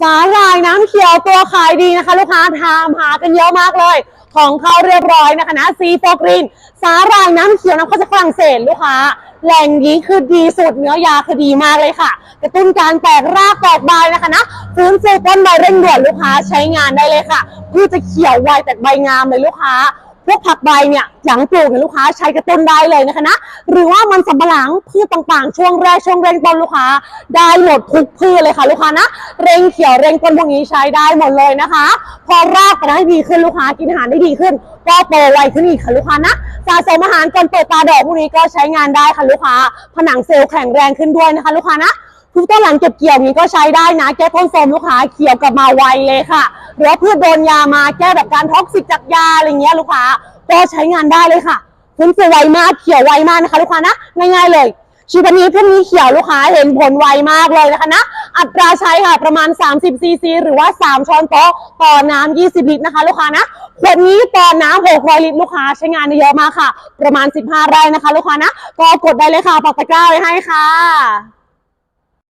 สาหร่ายน้ำเขียวตัวขายดีนะคะ ลูกค้าถามหากันเยอะมากเลย ของเขาเรียบร้อยนะคะนะซีโฟกรีนสาหร่ายน้ำเขียวน้ำเข้าจากฝรั่งเศสลูกค้า แหล่งนี้คือดีสุดเนื้อยาคือดีมากเลยค่ะ กระตุ้นการแตกรากแตกใบนะคะนะฟื้นฟูต้นใบเร่งด่วนลูกค้าใช้งานได้เลยค่ะเพื่อจะเขียวไวแตกใบงามเลยลูกค้า พวกผักใบเนี่ยหลังปลูกเนี่ยลูกค้าใช้กระตุ้นได้เลยนะคะนะ หรือว่ามันสำปะหลังพืชต่างๆ ช่วงแรกช่วงเร่งต้นลูกค้า ได้หมดทุกพืชเลยค่ะลูกค้านะ เร่งเขียวเร่งต้นพวกนี้ใช้ได้หมดเลยนะคะ พอรากไปได้ดีขึ้นลูกค้ากินอาหารได้ดีขึ้น ก็โตไวขึ้นอีกค่ะลูกค้านะสะสมอาหารก่อนเปิดตาดอกพวกนี้ก็ใช้งานได้ค่ะลูกค้า ผนังเซลล์แข็งแรงขึ้นด้วยนะคะ ลูกค้านะ ทุกต้นหลังเก็บเกี่ยวนี้ก็ใช้ได้นะ แก้ต้นโทรมลูกค้าเขียวกลับมาไวเลยค่ะหรือว่าพืชโดนยามาแก้แบบการท็อกซิกจากยาอะไรเงี้ยลูกค้าก็ใช้งานได้เลยค่ะฟื้นฟูไวมากเขียวไวมากนะคะ ลูกค้านะง่ายๆเลยชีวันนี้เพรุ่งนี้เขียวลูกค้าเห็นผลไวมากเลยนะคะนะอัตราใช้ค่ะประมาณ 30ซีซีหรือว่า 3 ช้อนโต๊ะต่อน้ำ20 ลิตรนะคะ ลูกค้านะขวดนี้ต่อน้ำ600ลิตรลูกค้าใช้งานเยอะมากค่ะ ประมาณ 15 ไร่นะคะ ลูกค้านะก็กดได้เลยค่ะปักตะกร้าไว้ให้ค่ะ